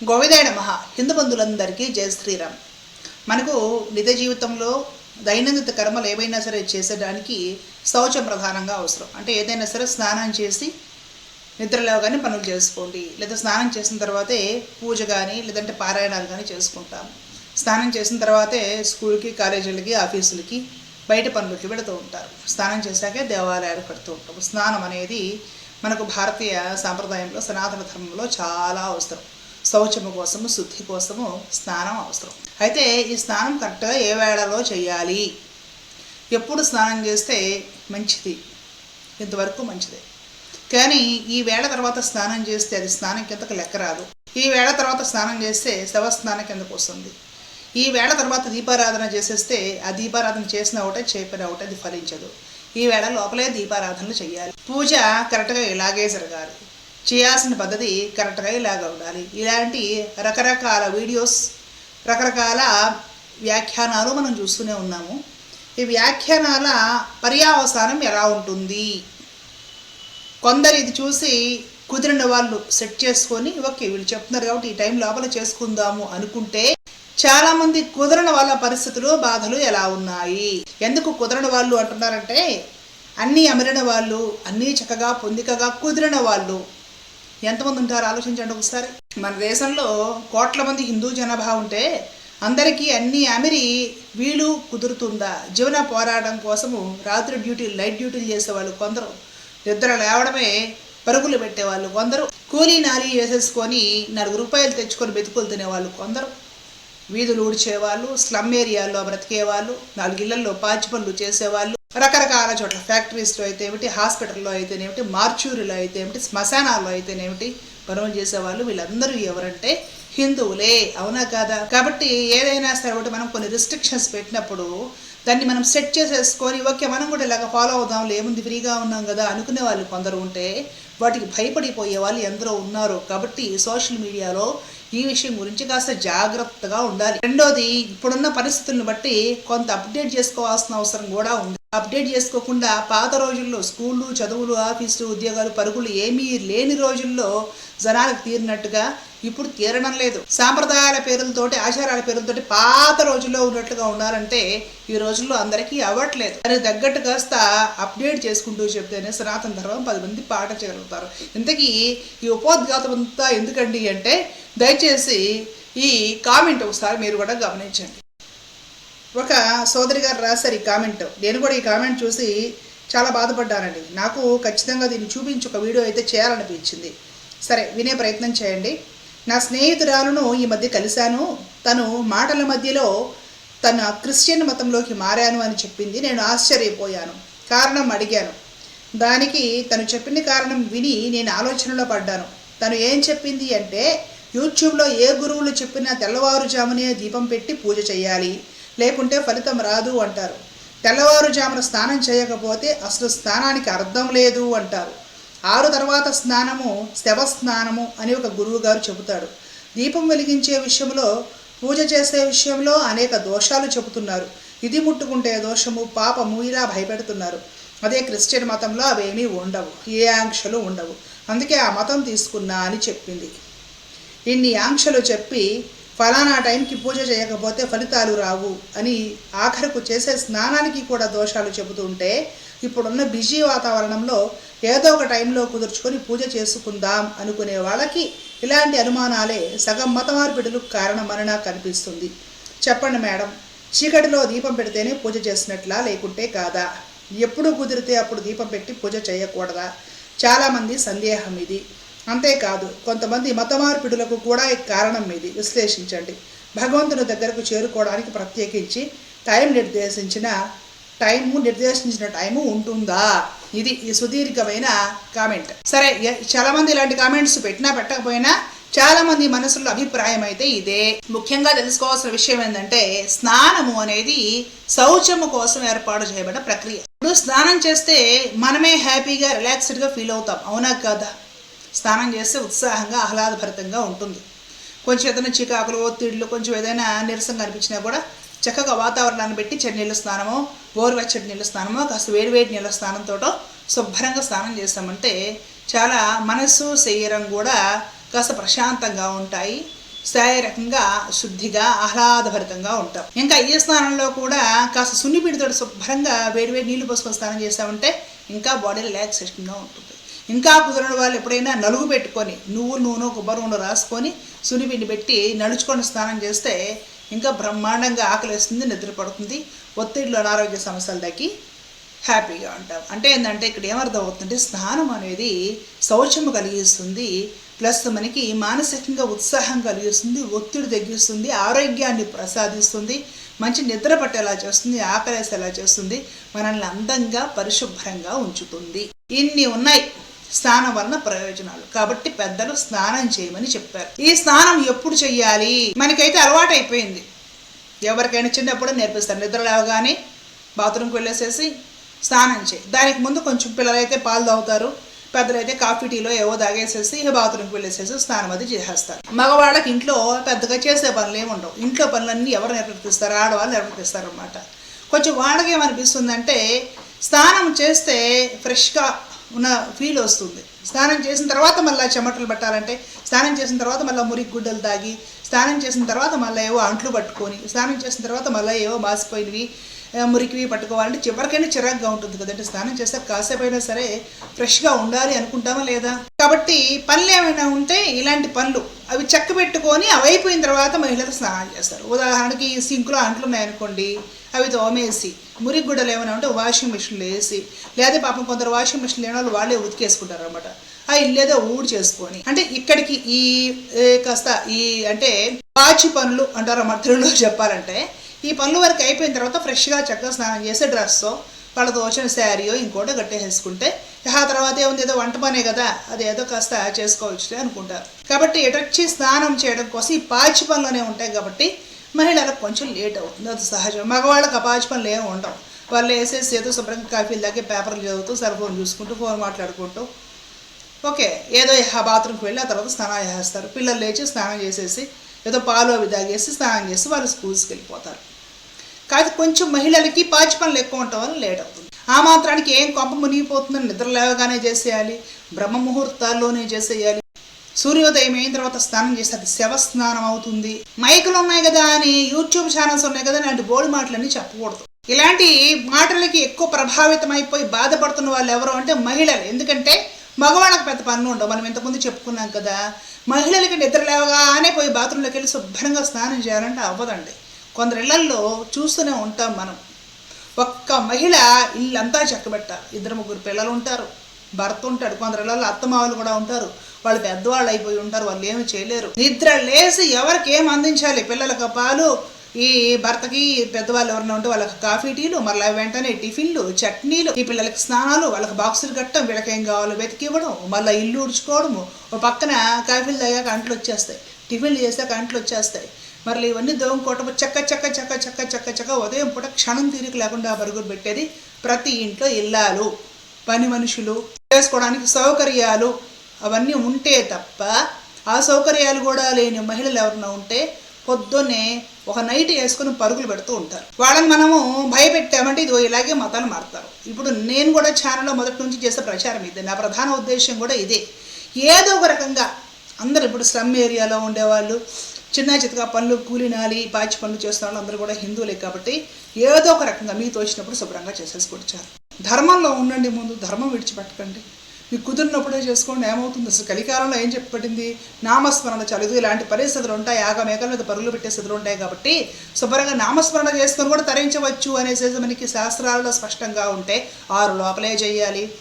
గోవిదాయ నమ. హిందూ బంధువులందరికీ జయ శ్రీరామ్. మనకు నిజ జీవితంలో దైనందిన కర్మలు ఏవైనా సరే చేసేదానికి శౌచం ప్రధానంగా అవసరం. అంటే ఏదైనా సరే స్నానం చేసి నిద్రలో కానీ పనులు చేసుకోండి. లేదా స్నానం చేసిన తర్వాతే పూజ కానీ లేదంటే పారాయణాలు కానీ చేసుకుంటాం స్నానం చేసిన తర్వాతే స్కూల్కి కాలేజీలకి ఆఫీసులకి బయట పనులకి పెడుతూ ఉంటారు. స్నానం చేశాకే దేవాలయాలు కడుతూ ఉంటాం స్నానం అనేది మనకు భారతీయ సాంప్రదాయంలో సనాతన ధర్మంలో చాలా అవసరం. శౌచము కోసము శుద్ధి కోసము స్నానం అవసరం. అయితే ఈ స్నానం కరెక్ట్గా ఏ వేళలో చేయాలి? ఎప్పుడు స్నానం చేస్తే మంచిది? ఇంతవరకు మంచిదే. కానీ ఈ వేళ తర్వాత స్నానం చేస్తే అది స్నానం కిందకు లెక్క రాదు. ఈ వేళ తర్వాత స్నానం చేస్తే శవ స్నానం కిందకు వస్తుంది. ఈ వేళ తర్వాత దీపారాధన చేసేస్తే ఆ దీపారాధన చేసిన ఒకటే చేపిన ఒకటే అది ఫలించదు. ఈ వేళ లోపలే దీపారాధనలు చేయాలి. పూజ కరెక్ట్గా ఇలాగే జరగాలి. చేయాల్సిన పద్ధతి కరెక్ట్గా ఇలాగ ఉండాలి. ఇలాంటి రకరకాల వీడియోస్ రకరకాల వ్యాఖ్యానాలు మనం చూస్తూనే ఉన్నాము. ఈ వ్యాఖ్యానాల పర్యావసానం ఎలా ఉంటుంది? కొందరు ఇది చూసి కుదిరిన వాళ్ళు సెట్ చేసుకొని ఓకే వీళ్ళు చెప్తున్నారు కాబట్టి ఈ టైం లోపల చేసుకుందాము అనుకుంటే చాలామంది కుదరని వాళ్ళ పరిస్థితులు బాధలు ఎలా ఉన్నాయి? ఎందుకు కుదరని వాళ్ళు అంటున్నారంటే అన్నీ అమరిన వాళ్ళు అన్నీ చక్కగా పొందికగా కుదిరిన వాళ్ళు ఎంతమంది ఉంటారు? ఆలోచించండి ఒకసారి. మన దేశంలో కోట్ల మంది హిందూ జనాభా ఉంటే అందరికీ అన్నీ అమిరి వీలు కుదురుతుందా? జీవన పోరాటం కోసము రాత్రి డ్యూటీలు నైట్ డ్యూటీలు చేసేవాళ్ళు కొందరు. నిద్ర లేవడమే పరుగులు పెట్టేవాళ్ళు కొందరు. కూలీ నాలి వేసేసుకొని నాలుగు రూపాయలు తెచ్చుకొని బెతుకులు తినేవాళ్ళు కొందరు. వీధులు ఊడ్చేవాళ్ళు స్లమ్ ఏరియాల్లో బ్రతికేవాళ్ళు నాలుగు ఇళ్ళలో పాచి పనులు చేసేవాళ్ళు. రకరకాల చోట్ల ఫ్యాక్టరీస్లో అయితే ఏమిటి హాస్పిటల్లో అయితేనేమిటి మార్చూరిలో అయితే ఏమిటి శ్మశానాల్లో అయితేనేమిటి పనులు చేసేవాళ్ళు వీళ్ళందరూ ఎవరంటే హిందువులే అవునా కాదా? కాబట్టి ఏదైనా సరే ఒకటి మనం కొన్ని రిస్ట్రిక్షన్స్ పెట్టినప్పుడు దాన్ని మనం సెట్ చేసేసుకొని ఓకే మనం కూడా ఇలాగ ఫాలో అవుదాం ఏముంది ఫ్రీగా ఉన్నాం కదా అనుకునే వాళ్ళు కొందరు ఉంటే వాటికి భయపడిపోయే వాళ్ళు ఎందరో ఉన్నారు. కాబట్టి సోషల్ మీడియాలో ఈ విషయం గురించి కాస్త జాగ్రత్తగా ఉండాలి. రెండోది ఇప్పుడున్న పరిస్థితులను బట్టి కొంత అప్డేట్ చేసుకోవాల్సిన అవసరం కూడా ఉంది. అప్డేట్ చేసుకోకుండా పాత రోజుల్లో స్కూళ్ళు చదువులు ఆఫీసులు ఉద్యోగాలు పరుగులు ఏమీ లేని రోజుల్లో జనాలకు తీరినట్టుగా ఇప్పుడు తీరడం లేదు. సాంప్రదాయాల పేరులతోటి ఆచారాల పేరులతోటి పాత రోజుల్లో ఉన్నట్లుగా ఉన్నారంటే ఈ రోజుల్లో అందరికీ అవ్వట్లేదు. దానికి తగ్గట్టు కాస్త అప్డేట్ చేసుకుంటూ చెప్తేనే సనాతన ధర్మం పది మంది పాటించగలుగుతారు ఇంతకీ ఈ ఉపోద్ఘాతం అంతా ఎందుకండి అంటే దయచేసి ఈ కామెంట్ ఒకసారి మీరు కూడా గమనించండి. ఒక సోదరి గారు రాశారు ఈ కామెంట్. నేను కూడా ఈ కామెంట్ చూసి చాలా బాధపడ్డానండి. నాకు ఖచ్చితంగా దీన్ని చూపించి ఒక వీడియో అయితే చేయాలనిపించింది. సరే వినే ప్రయత్నం చేయండి. నా స్నేహితురాలను ఈ మధ్య కలిశాను. తను మాటల మధ్యలో తన క్రిస్టియన్ మతంలోకి మారాను అని చెప్పింది. నేను ఆశ్చర్యపోయాను. కారణం అడిగాను. దానికి తను చెప్పిన కారణం విని నేను ఆలోచనలో పడ్డాను. తను ఏం చెప్పింది అంటే యూట్యూబ్లో ఏ గురువులు చెప్పినా తెల్లవారుజామునే దీపం పెట్టి పూజ చేయాలి. లేకుంటే ఫలితం రాదు అంటారు. తెల్లవారుజామున స్నానం చేయకపోతే అసలు స్నానానికి అర్థం లేదు అంటారు. ఆరు తర్వాత స్నానము శవ స్నానము అని ఒక గురువు గారు చెబుతాడు. దీపం వెలిగించే విషయంలో పూజ చేసే విషయంలో అనేక దోషాలు చెబుతున్నారు. ఇది ముట్టుకుంటే దోషము పాపము ఇలా భయపెడుతున్నారు. అదే క్రిస్టియన్ మతంలో అవేమీ ఉండవు ఏ ఆంక్షలు ఉండవు. అందుకే ఆ మతం తీసుకున్నా అని చెప్పింది. ఇన్ని ఆంక్షలు చెప్పి ఫలానా టైంకి పూజ చేయకపోతే ఫలితాలు రావు అని ఆఖరకు చేసే స్నానానికి కూడా దోషాలు చెబుతుంటే ఇప్పుడున్న బిజీ వాతావరణంలో ఏదో ఒక టైంలో కుదుర్చుకొని పూజ చేసుకుందాం అనుకునే వాళ్ళకి ఇలాంటి అనుమానాలే సగం మతమార్పిడులకు కారణమని నాకు కనిపిస్తుంది. చెప్పండి మేడం చీకటిలో దీపం పెడితేనే పూజ చేసినట్లా లేకుంటే కాదా? ఎప్పుడు కుదిరితే అప్పుడు దీపం పెట్టి పూజ చేయకూడదా? చాలామంది సందేహం ఇది. అంతేకాదు కొంతమంది మత మార్పిడులకు కూడా ఈ కారణం ఇది. విశ్లేషించండి. భగవంతుని దగ్గరకు చేరుకోవడానికి ప్రత్యేకించి టైం నిర్దేశించిన టైము నిర్దేశించిన టైము ఉంటుందా? ఇది ఈ సుదీర్ఘమైన కామెంట్. సరే చాలామంది చాలా మంది ఇలాంటి కామెంట్స్ పెట్టినా పెట్టకపోయినా చాలామంది మనసులో అభిప్రాయం అయితే ఇదే. ముఖ్యంగా తెలుసుకోవాల్సిన విషయం ఏంటంటే స్నానము అనేది శౌచము కోసం ఏర్పాటు చేయబడిన ప్రక్రియ. ఇప్పుడు స్నానం చేస్తే మనమే హ్యాపీగా రిలాక్స్డ్గా ఫీల్ అవుతాం. అవునా కదా? స్నానం చేస్తే ఉత్సాహంగా ఆహ్లాదభరితంగా ఉంటుంది. కొంచెం ఏదైనా చికాకులు ఒత్తిళ్ళు కొంచెం ఏదైనా నీరసంగా అనిపించినా కూడా చక్కగా వాతావరణాన్ని పెట్టి చన్నీళ్ళ స్నానమో గోరువెచ్చటి నీళ్ళ స్నానమో కాస్త వేడివేడి నీళ్ళ స్నానంతో శుభ్రంగా స్నానం చేస్తామంటే చాలా మనసు శరీరం కూడా కాస్త ప్రశాంతంగా ఉంటాయి. శారీరకంగా శుద్ధిగా ఆహ్లాదభరితంగా ఉంటాం. ఇంకా ఈ స్నానంలో కూడా కాస్త సున్నిపిడితో శుభ్రంగా వేడివేడి నీళ్ళు పోసుకొని స్నానం చేస్తామంటే ఇంకా బాడీ రిలాక్సేషన్గా ఉంటుంది. ఇంకా కుదరని వాళ్ళు ఎప్పుడైనా నలుగు పెట్టుకొని నువ్వు నూనె కొబ్బరి నూనె రాసుకొని సునిపిండి పెట్టి నడుచుకొని స్నానం చేస్తే ఇంకా బ్రహ్మాండంగా ఆకలిస్తుంది నిద్ర పడుతుంది ఒత్తిడిలో అనారోగ్య సమస్యలు తగ్గి హ్యాపీగా ఉంటాం. అంటే ఏంటంటే ఇక్కడ ఏమర్థం అవుతుందంటే స్నానం అనేది శౌచము కలిగిస్తుంది ప్లస్ మనకి మానసికంగా ఉత్సాహం కలిగిస్తుంది ఒత్తిడి తగ్గిస్తుంది ఆరోగ్యాన్ని ప్రసాదిస్తుంది మంచి నిద్ర పట్టేలా చేస్తుంది ఆకలేసేలా చేస్తుంది మనల్ని అందంగా పరిశుభ్రంగా ఉంచుతుంది. ఇన్ని ఉన్నాయి. స్నానం వలన ప్రయోజనాలు. కాబట్టి పెద్దలు స్నానం చేయమని చెప్పారు. ఈ స్నానం ఎప్పుడు చెయ్యాలి? మనకైతే అలవాటు అయిపోయింది ఎవరికైనా చిన్నప్పుడు నేర్పిస్తారు నిద్ర లేవగానే బాత్రూమ్కి వెళ్ళేసేసి స్నానం చేయి. దానికి ముందు కొంచెం పిల్లలైతే పాలు తాగుతారు. పెద్దలైతే కాఫీ టీలో ఏవో తాగేసేసి ఇక బాత్రూమ్కి వెళ్ళేసేసి స్నానం అది చేసేస్తారు. మగవాళ్ళకి ఇంట్లో పెద్దగా చేసే పనులు ఏమి ఉండవు. ఇంట్లో పనులన్నీ ఎవరు నిర్వర్తిస్తారు ఆడవాళ్ళు నిర్వర్తిస్తారు అనమాట కొంచెం వాళ్ళకి ఏమనిపిస్తుందంటే స్నానం చేస్తే ఫ్రెష్గా ఉన్న ఫీల్ వస్తుంది. స్నానం చేసిన తర్వాత మళ్ళీ చెమటలు పట్టాలంటే స్నానం చేసిన తర్వాత మళ్ళీ మురికి గుడ్డలు తాగి స్నానం చేసిన తర్వాత మళ్ళీ ఏవో అంట్లు పట్టుకొని స్నానం చేసిన తర్వాత మళ్ళీ ఏవో మాసిపోయినవి మురికివి పట్టుకోవాలంటే చివరికైనా చిరాగ్గా ఉంటుంది కదంటే స్నానం చేస్తే కాసేపు అయినా సరే ఫ్రెష్గా ఉండాలి అనుకుంటామా లేదా? కాబట్టి పనులు ఏమైనా ఉంటే ఇలాంటి పనులు అవి చెక్క పెట్టుకొని అవి అయిపోయిన తర్వాత మహిళలు స్నానం చేస్తారు. ఉదాహరణకి సింకులో అంట్లు ఉన్నాయనుకోండి అవి తోమేసి మురికి గుడ్డలు ఏమైనా ఉంటే వాషింగ్ మిషన్లో వేసి లేదా పాపం కొందరు వాషింగ్ మిషన్ లేని వాళ్ళు వాళ్ళే ఉతికేసుకుంటారు అనమాట ఆ ఇల్లేదో ఊడి చేసుకొని అంటే ఇక్కడికి ఈ కాస్త ఈ అంటే పాచి పనులు అంటారు అన్నమాట తెలుగులో చెప్పాలంటే ఈ పనులు వరకు అయిపోయిన తర్వాత ఫ్రెష్గా చక్కగా స్నానం చేసి డ్రెస్సో వాళ్ళతో వచ్చిన శారీయో ఇంకోటో కట్టేసుకుంటే ఆ తర్వాత ఏముంది ఏదో వంట పనే కదా అది ఏదో కాస్త చేసుకోవచ్చు అనుకుంటారు. కాబట్టి ఎటొచ్చి స్నానం చేయడం కోసం ఈ పాచి పనులనే ఉంటాయి కాబట్టి మహిళలకు కొంచెం లేట్ అవుతుంది. అది సహజం. మగవాళ్ళకి ఆ పనులు ఏమి ఉండవు. వాళ్ళు వేసేసి ఏదో శుభ్రంగా కాఫీలు తాగి పేపర్లు చదువుతూ సెల్ ఫోన్ చూసుకుంటూ ఫోన్ మాట్లాడుకుంటూ. ఓకే ఏదో బాత్రూమ్కి వెళ్ళి ఆ తర్వాత స్నానం చేస్తారు పిల్లలు లేచి స్నానం చేసేసి ఏదో పాలు అవి తాగేసి స్నానం చేసి వాళ్ళు స్కూల్స్కి వెళ్ళిపోతారు. కాదు కొంచెం మహిళలకి పాచి పనులు ఎక్కువ ఉండటం వల్ల లేట్ అవుతుంది. ఆ మాత్రానికి ఏం కొంప మునిగిపోతుందని నిద్ర లేవగానే చేసేయాలి. బ్రహ్మ ముహూర్తాల్లోనే చేసేయాలి. సూర్యోదయం అయిన తర్వాత స్నానం చేస్తే అది శవ స్నానం అవుతుంది. మైకులు ఉన్నాయి కదా అని యూట్యూబ్ ఛానల్స్ ఉన్నాయి కదా ఇలాంటి బోడి మాటలన్నీ చెప్పకూడదు. ఇలాంటి మాటలకి ఎక్కువ ప్రభావితం అయిపోయి బాధపడుతున్న వాళ్ళు ఎవరు అంటే మహిళలు. ఎందుకంటే మగవాళ్ళకి పెద్ద పనులు ఉండవు. మనం ఇంతకుముందు చెప్పుకున్నాం కదా మహిళలకి నిద్ర లేవగానే పోయి బాత్రూంలోకి వెళ్ళి శుభ్రంగా స్నానం చేయాలంటే అవ్వదండి. కొందరు ఇళ్ళల్లో చూస్తూనే ఉంటాం మనం. ఒక్క మహిళ ఇల్లంతా చెక్కబెట్టాలి. ఇద్దరు ముగ్గురు పిల్లలు ఉంటారు. భర్త ఉంటాడు కొందరు ఇళ్ళల్లో కూడా ఉంటారు. వాళ్ళు పెద్దవాళ్ళు అయిపోయి ఉంటారు వాళ్ళు ఏమి చేయలేరు. నిద్ర లేసి ఎవరికి ఏం అందించాలి? పిల్లలకు పాలు ఈ భర్తకి పెద్దవాళ్ళు ఎవరైనా ఉంటే వాళ్ళకి కాఫీ టీలు మళ్ళీ వెంటనే టిఫిన్లు చట్నీలు ఈ పిల్లలకి స్నానాలు వాళ్ళకి బాక్సులు కట్టడం వీళ్ళకి ఏం కావాలో వెతికి ఇవ్వడం మళ్ళీ ఇల్లు ఉడుచుకోవడము ఒక పక్కన కాఫీలు తాగాక అంట్లు వచ్చేస్తాయి. టిఫిన్లు చేసాక అంట్లు వచ్చేస్తాయి. మరి ఇవన్నీ దోమకోవటం చక్క చక్క చక్క చక్క చక్క చక్క ఉదయం పూట క్షణం తీరిక లేకుండా పరుగులు పెట్టేది ప్రతి ఇంట్లో ఇల్లాలు. పని మనుషులు చేసుకోవడానికి సౌకర్యాలు అవన్నీ ఉంటే తప్ప ఆ సౌకర్యాలు కూడా లేని మహిళలు ఎవరైనా ఉంటే పొద్దున్నే ఒక నైట్ వేసుకుని పరుగులు పెడుతూ ఉంటారు. వాళ్ళని మనము భయపెట్టామంటే ఇది ఇలాగే మతాలు మారుతారు. ఇప్పుడు నేను కూడా ఛానల్లో మొదటి నుంచి చేసే ప్రచారం ఇదే. నా ప్రధాన ఉద్దేశం కూడా ఇదే. ఏదో ఒక రకంగా అందరు ఇప్పుడు స్లమ్ ఏరియాలో ఉండేవాళ్ళు చిన్న చితక పనులు కూలినాలి పాచి పనులు చేస్తున్న వాళ్ళు అందరూ కూడా హిందువులే కాబట్టి ఏదో ఒక రకంగా మీకు తోచినప్పుడు శుభ్రంగా చేసేసుకుంటారు. చాలు ధర్మంలో ఉండండి ముందు ధర్మం విడిచిపెట్టకండి. మీకు కుదిరినప్పుడే చేసుకోండి ఏమవుతుంది? అసలు కలికాలంలో ఏం చెప్పబడింది? నామస్మరణ చాలు. ఇలాంటి పరిస్థితులు ఉంటాయి. ఆగ మేకల మీద పరుగులు పెట్టే స్థితులు ఉంటాయి కాబట్టి శుభ్రంగా నామస్మరణ చేసుకొని కూడా తరించవచ్చు అనేసి మనకి శాస్త్రాలలో స్పష్టంగా ఉంటే ఆరు లోపలే చేయాలి.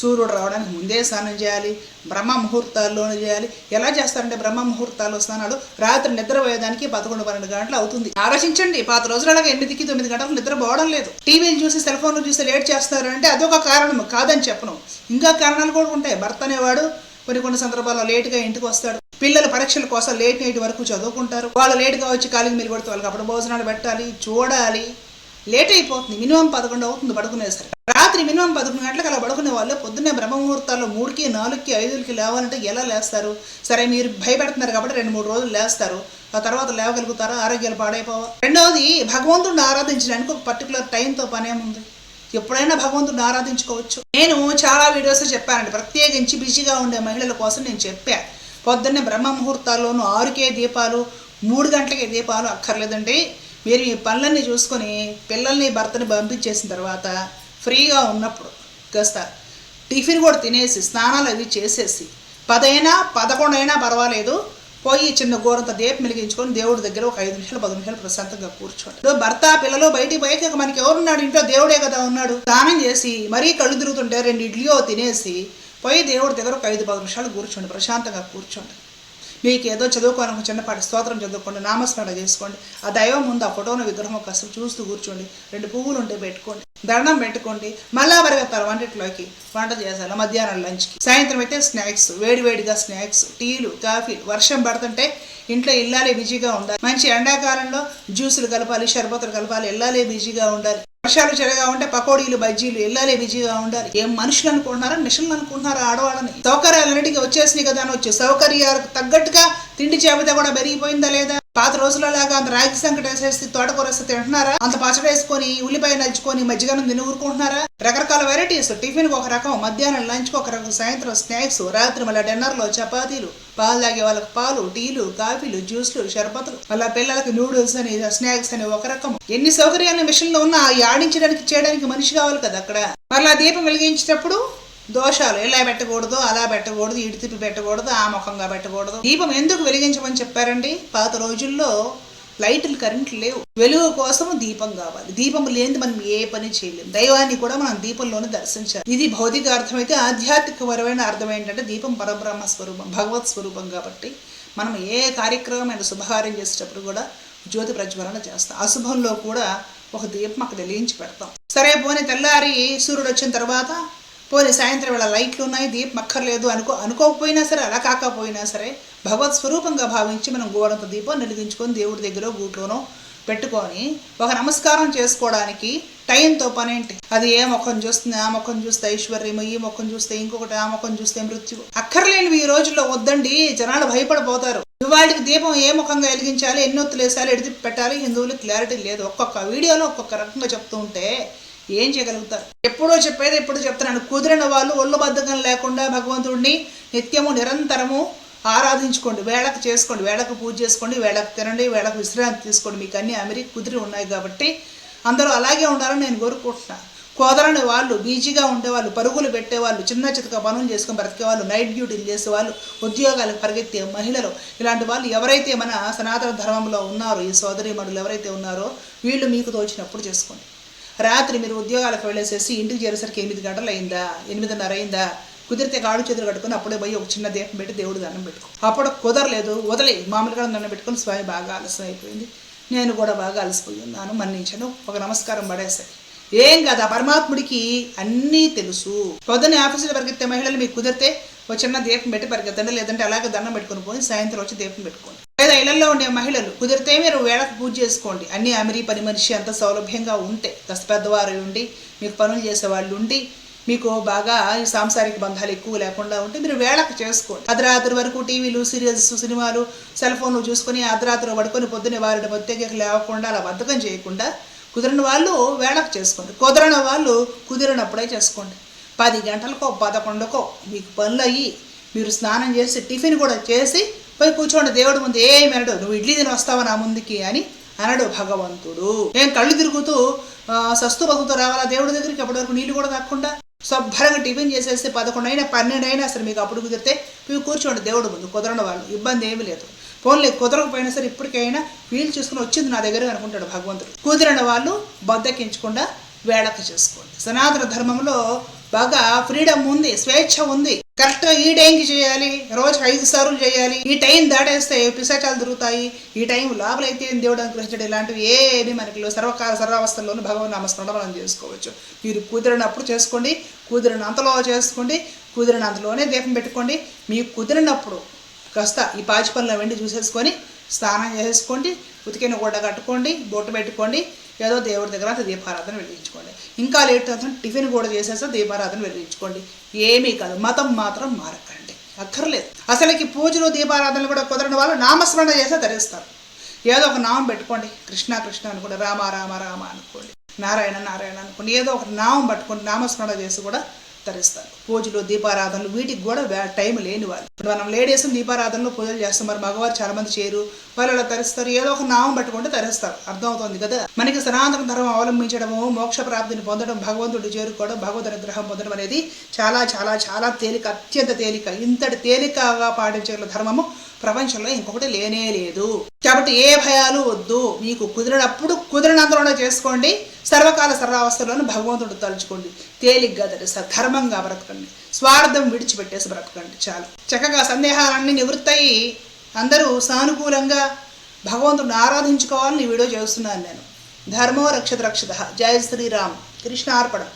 సూర్యుడు రావడానికి ముందే స్నానం చేయాలి బ్రహ్మ ముహూర్తాల్లోనే చేయాలి. ఎలా చేస్తారంటే బ్రహ్మ ముహూర్తాల్లో స్నానాలు రాత్రి నిద్రపోయేదానికి పదకొండు పన్నెండు గంటలు అవుతుంది. ఆలోచించండి పాత రోజులలాగా ఎనిమిదికి తొమ్మిది గంటలకు నిద్ర పోవడం లేదు. టీవీలు చూసి సెల్ ఫోన్లు చూసి లేట్ చేస్తారు అంటే అదొక కారణం కాదని చెప్పను. ఇంకా కారణాలు కూడా ఉంటాయి. భర్త అనేవాడు కొన్ని కొన్ని సందర్భాల్లో లేటుగా ఇంటికి వస్తాడు. పిల్లలు పరీక్షల కోసం లేట్ నైట్ వరకు చదువుకుంటారు. వాళ్ళు లేట్గా వచ్చి కాలింగ్ మీరు కొడితే వాళ్ళకి అప్పుడు భోజనాలు పెట్టాలి చూడాలి. లేట్ అయిపోతుంది. మినిమం పదకొండు అవుతుంది పడుకునేసరికి. రాత్రి మినిమం పదకొండు గంటలకు అలా పడుకునే వాళ్ళు పొద్దున్నే బ్రహ్మముహూర్తాల్లో మూడుకి నాలుగుకి ఐదుకి లేవాలంటే ఎలా లేస్తారు? సరే మీరు భయపెడుతున్నారు కాబట్టి రెండు మూడు రోజులు లేస్తారు. ఆ తర్వాత లేవగలుగుతారా? ఆరోగ్యాలు పాడైపోవా? రెండవది భగవంతుడిని ఆరాధించడానికి ఒక పర్టికులర్ టైంతో పనేముంది ఎప్పుడైనా భగవంతుడిని ఆరాధించుకోవచ్చు. నేను చాలా వీడియోస్ చెప్పానండి. ప్రత్యేకించి బిజీగా ఉండే మహిళల కోసం నేను చెప్పా. పొద్దున్నే బ్రహ్మ ముహూర్తాల్లోనూ ఆరుకే దీపాలు మూడు గంటలకే దీపాలు అక్కర్లేదండి. మీరు ఈ పనులన్నీ చూసుకొని పిల్లల్ని భర్తని పంపించేసిన తర్వాత ఫ్రీగా ఉన్నప్పుడు కాస్త టిఫిన్ కూడా తినేసి స్నానాలు అవి చేసేసి పదైనా పదకొండైనా పర్వాలేదు పోయి చిన్న గోరంత దీపం మెలిగించుకొని దేవుడి దగ్గర ఒక ఐదు నిమిషాలు పది నిమిషాలు ప్రశాంతంగా కూర్చోండి. భర్త పిల్లలు బయటికి పోయాక మనకి ఎవరున్నాడు ఇంట్లో దేవుడే కదా ఉన్నాడు. స్నానం చేసి మరీ కళ్ళు తిరుగుతుంటే రెండు ఇడ్లీయో తినేసి పోయి దేవుడి దగ్గర ఒక ఐదు పది నిమిషాలు కూర్చోండి ప్రశాంతంగా కూర్చోండి. మీకు ఏదో చదువుకోని ఒక చిన్నపాటి స్తోత్రం చదువుకోండి నామస్మరణ చేసుకోండి. ఆ దైవం ముందు ఆ ఫోటోను విగ్రహం కాసేపు చూస్తూ కూర్చోండి. రెండు పువ్వులు ఉంటే పెట్టుకోండి. దండం పెట్టుకోండి. మళ్ళా పరిగెత్తారు వంటిట్లోకి. వంట చేసాలి మధ్యాహ్నం లంచ్కి సాయంత్రం అయితే స్నాక్స్ వేడివేడిగా స్నాక్స్ టీలు కాఫీలు వర్షం పడుతుంటే ఇంట్లో ఇల్లాలే బిజీగా ఉండాలి. మంచి ఎండాకాలంలో జ్యూసులు కలపాలి షర్బతులు కలపాలి ఇల్లాలే బిజీగా ఉండాలి. వర్షాలు చెరగా ఉంటే పకోడీలు బజ్జీలు ఇల్లాలే బిజీగా ఉండాలి. ఏం మనుషులు అనుకుంటున్నారా మిషన్లు అనుకుంటున్నారా ఆడవాళ్ళని? సౌకర్యాలన్నిటికీ వచ్చేసినాయి కదా అని వచ్చే సౌకర్యాలకు తగ్గట్టుగా తిండి చేపత కూడా పెరిగిపోయిందా లేదా? పాత రోజులలాగా అంత రాగి సంకట వేసేసి తోటకూర వేస్తే తింటున్నారా? అంత పచ్చడి వేసుకొని ఉల్లిపాయ నలుచుకొని మజ్జిగను తిని ఊరుకుంటున్నారా? రకరకాల వెరైటీస్ టిఫిన్ ఒక రకం మధ్యాహ్నం లంచ్ ఒక రకం సాయంత్రం స్నాక్స్ రాత్రి మళ్ళీ డిన్నర్లో చపాతీలు. పాలు తాగే వాళ్ళకి పాలు టీలు కాఫీలు జ్యూస్లు షర్బతులు మళ్ళీ పిల్లలకి నూడిల్స్ అని స్నాక్స్ అని ఒక రకం. ఎన్ని సౌకర్యాలు మిషన్లో ఉన్నా ఆడించడానికి చేయడానికి మనిషి కావాలి కదా అక్కడ. మళ్ళీ దీపం వెలిగించేటప్పుడు దోషాలు ఎలా పెట్టకూడదు అలా పెట్టకూడదు ఇటు తిప్పి పెట్టకూడదు ఆ ముఖంగా పెట్టకూడదు. దీపం ఎందుకు వెలిగించమని చెప్పారండి? పాత రోజుల్లో లైట్లు కరెంట్లు లేవు. వెలుగు కోసం దీపం కావాలి. దీపం లేనిది మనం ఏ పని చేయలేము దైవాన్ని కూడా మనం దీపంలోనే దర్శించాలి. ఇది భౌతిక అర్థం అయితే ఆధ్యాత్మికపరమైన అర్థం ఏంటంటే దీపం పరబ్రహ్మ స్వరూపం భగవత్ స్వరూపం కాబట్టి మనం ఏ కార్యక్రమమైన శుభకార్యం చేసేటప్పుడు కూడా జ్యోతి ప్రజ్వలన చేస్తాం. అశుభంలో కూడా ఒక దీపం అక్కడ వెలిగించి పెడతాం. సరే పోనీ తెల్లారి సూర్యుడు వచ్చిన తర్వాత పోనీ సాయంత్రం వేళ లైట్లు ఉన్నాయి దీపం అక్కర్లేదు అనుకో అనుకోకపోయినా సరే అలా కాకపోయినా సరే భగవత్ స్వరూపంగా భావించి మనం గోడంత దీపం వెలిగించుకొని దేవుడి దగ్గర గూట్లోనో పెట్టుకొని ఒక నమస్కారం చేసుకోవడానికి టైంతో పనేంటి? అది ఏ ముఖం చూస్తుంది? ఆ ముఖం చూస్తే ఐశ్వర్యం ఈ ముఖం చూస్తే ఇంకొకటి ఆ ముఖం చూస్తే మృత్యు అక్కర్లేనివి ఈ రోజుల్లో వద్దండి జనాలు భయపడిపోతారు ఇవాళకి దీపం ఏ ముఖంగా వెలిగించాలి ఎన్ని ఒత్తులు వేసాలి ఎడిది పెట్టాలి హిందువులు క్లారిటీ లేదు. ఒక్కొక్క వీడియోలో ఒక్కొక్క రకంగా చెప్తూ ఉంటే ఏం చేయగలుగుతారు? ఎప్పుడో చెప్పేది ఎప్పుడు చెప్తున్నాను. కుదిరిన వాళ్ళు ఒళ్ళు బద్ధకం లేకుండా భగవంతుడిని నిత్యము నిరంతరము ఆరాధించుకోండి. వేళకు చేసుకోండి. వేళకు పూజ చేసుకోండి. వేళకు తినండి. వేళకు విశ్రాంతి తీసుకోండి. మీకు అన్ని అమెరిక కుదిరి ఉన్నాయి కాబట్టి అందరూ అలాగే ఉండాలని నేను కోరుకుంటున్నాను కుదరని వాళ్ళు బీజీగా ఉండేవాళ్ళు పరుగులు పెట్టేవాళ్ళు చిన్న చితక పనులు చేసుకొని బ్రతికే వాళ్ళు నైట్ డ్యూటీలు చేసేవాళ్ళు ఉద్యోగాలకు పరిగెత్తే మహిళలు ఇలాంటి వాళ్ళు ఎవరైతే మన సనాతన ధర్మంలో ఉన్నారో ఈ సోదరి మనులు ఎవరైతే ఉన్నారో వీళ్ళు మీకు తోచినప్పుడు చేసుకోండి. రాత్రి మీరు ఉద్యోగాలకు వెళ్ళేసేసి ఇంటికి చేరేసరికి ఎనిమిది గంటలు అయిందా ఎనిమిదిన్నర అయిందా కుదిరితే కాడు చేతులు కట్టుకొని అప్పుడే పోయి ఒక చిన్న దీపం పెట్టి దేవుడు దండం పెట్టుకో. అప్పుడు కుదరలేదు వదిలే మామూలుగా దండం పెట్టుకుని స్వామి బాగా ఆలస్యం అయిపోయింది. నేను కూడా బాగా అలసిపోయి ఉన్నాను మన్నించను ఒక నమస్కారం పడేసాయి ఏం కదా పరమాత్ముడికి అన్నీ తెలుసు. పొద్దున్న ఆఫీసులో పరిగెత్తే మహిళలు మీకు కుదిరితే ఒక చిన్న దీపం పెట్టి పరిగెత్తండి లేదంటే అలాగే దండం పెట్టుకొని పోయి సాయంత్రం వచ్చి దీపం పెట్టుకోండి. లేదా ఇళ్ళలో ఉండే మహిళలు కుదిరితే మీరు వేళకు పూజ చేసుకోండి. అన్ని అమిరి పని మనిషి అంత సౌలభ్యంగా ఉంటే. దశ పెద్దవారు ఉండి మీకు పనులు చేసే వాళ్ళు ఉండి మీకు బాగా ఈ సాంసారిక బంధాలు ఎక్కువ లేకుండా ఉంటే మీరు వేళకు చేసుకోండి. అర్ధరాత్రి వరకు టీవీలు సీరియల్స్ సినిమాలు సెల్ ఫోన్లు చూసుకొని అర్ధరాత్రి పడుకొని పొద్దున్నే వారిని ప్రత్యేక లేవకుండా అలా బద్ధకం చేయకుండా కుదిరిన వాళ్ళు వేళకు చేసుకోండి. కుదరని వాళ్ళు కుదిరినప్పుడే చేసుకోండి. పది గంటలకో పదకొండుకో మీకు పనులు అయ్యి మీరు స్నానం చేసి టిఫిన్ కూడా చేసి పోయి కూర్చోండి దేవుడు ముందు ఏమి అనడు నువ్వు ఇడ్లీ తిని వస్తావా నా ముందుకి? అని అనడు భగవంతుడు. నేను కళ్ళు తిరుగుతూ సస్తు బతుకుతూ రావాలా దేవుడి దగ్గరికి? అప్పటి వరకు నీళ్ళు కూడా తాకుండా శుభ్రంగా టిఫిన్ చేసేస్తే పదకొండు అయినా పన్నెండు అయినా సరే మీకు అప్పుడు కుదిరితే మీరు కూర్చోండి దేవుడు ముందు. కుదరని వాళ్ళు ఇబ్బంది ఏమీ లేదు. ఫోన్లే కుదరకపోయినా సరే ఇప్పటికైనా వీలు చూసుకుని వచ్చింది నా దగ్గర అనుకుంటాడు భగవంతుడు. కుదిరిన వాళ్ళు బద్దకించకుండా వేళక చేసుకోండి. సనాతన ధర్మంలో బాగా ఫ్రీడమ్ ఉంది స్వేచ్ఛ ఉంది. కరెక్ట్గా ఈ టైంకి చేయాలి రోజు ఐదు సార్లు చేయాలి. ఈ టైం దాటేస్తే పిశాచాలు దొరుకుతాయి ఈ టైం లోపలైతే దేవుడు అనుగ్రహించడం. ఇలాంటివి ఏది మనకి సర్వకాల సర్వావస్థల్లోనూ భగవాన్ నామస్మరణ మనం చేసుకోవచ్చు. మీరు కుదిరినప్పుడు చేసుకోండి కుదిరినంతలో చేసుకోండి కుదిరినంతలోనే దీపం పెట్టుకోండి. మీకు కుదిరినప్పుడు కాస్త ఈ పాచి పనులు వెండి చూసేసుకొని స్నానం చేసేసుకోండి ఉతికిన గుడ్డ కట్టుకోండి బొట్టు పెట్టుకోండి ఏదో దేవుడి దగ్గర అంత దీపారాధన వెలిగించుకోండి. ఇంకా లేట్ అవుతుంది టిఫిన్ కూడా చేసేస్తే దీపారాధన వెలిగించుకోండి. ఏమీ కాదు మతం మాత్రం మారకండి. అక్కర్లేదు. అసలుకి పూజలు దీపారాధనలు కూడా కుదరని వాళ్ళు నామస్మరణ చేస్తే ధరిస్తారు. ఏదో ఒక నామం పెట్టుకోండి. కృష్ణ కృష్ణ అనుకోండి రామ రామ రామ అనుకోండి. నారాయణ నారాయణ అనుకోండి. ఏదో ఒక నామం పట్టుకోండి నామస్మరణ చేసి కూడా తరిస్తారు పూజలు దీపారాధనలు వీటికి కూడా టైం లేని వాళ్ళు. మనం లేడీస్ దీపారాధనలు పూజలు చేస్తాం. మరి మగవారు చాలా మంది చేయరు. వాళ్ళు తరిస్తారు. ఏదో ఒక నామం పట్టుకుంటే తరిస్తారు. అర్థమవుతుంది కదా? మనకి సనాతన ధర్మం అవలంబించడము మోక్ష ప్రాప్తిని పొందడం భగవంతుడు చేరుకోవడం భగవద్ అనుగ్రహం పొందడం అనేది చాలా చాలా చాలా తేలిక అత్యంత తేలిక. ఇంతటి తేలికగా పాటించే ధర్మము ప్రపంచంలో ఇంకొకటి లేనే లేదు. కాబట్టి ఏ భయాలు వద్దు. మీకు కుదిరినప్పుడు కుదిరినంతలోనే చేసుకోండి. సర్వకాల సర్వావస్థలోనూ భగవంతుడు తలుచుకోండి. తేలిగ్గా ధరిస్తారు ధర్మంగా బ్రతకండి. స్వార్థం విడిచిపెట్టేసి బ్రతకండి చాలు. చక్కగా సందేహాలన్నీ నివృత్తయి. అందరూ సానుకూలంగా భగవంతుడిని ఆరాధించుకోవాలని వీడియో చేస్తున్నాను నేను. ధర్మో రక్షత రక్షత. జయ శ్రీరామ్. కృష్ణ అర్పణం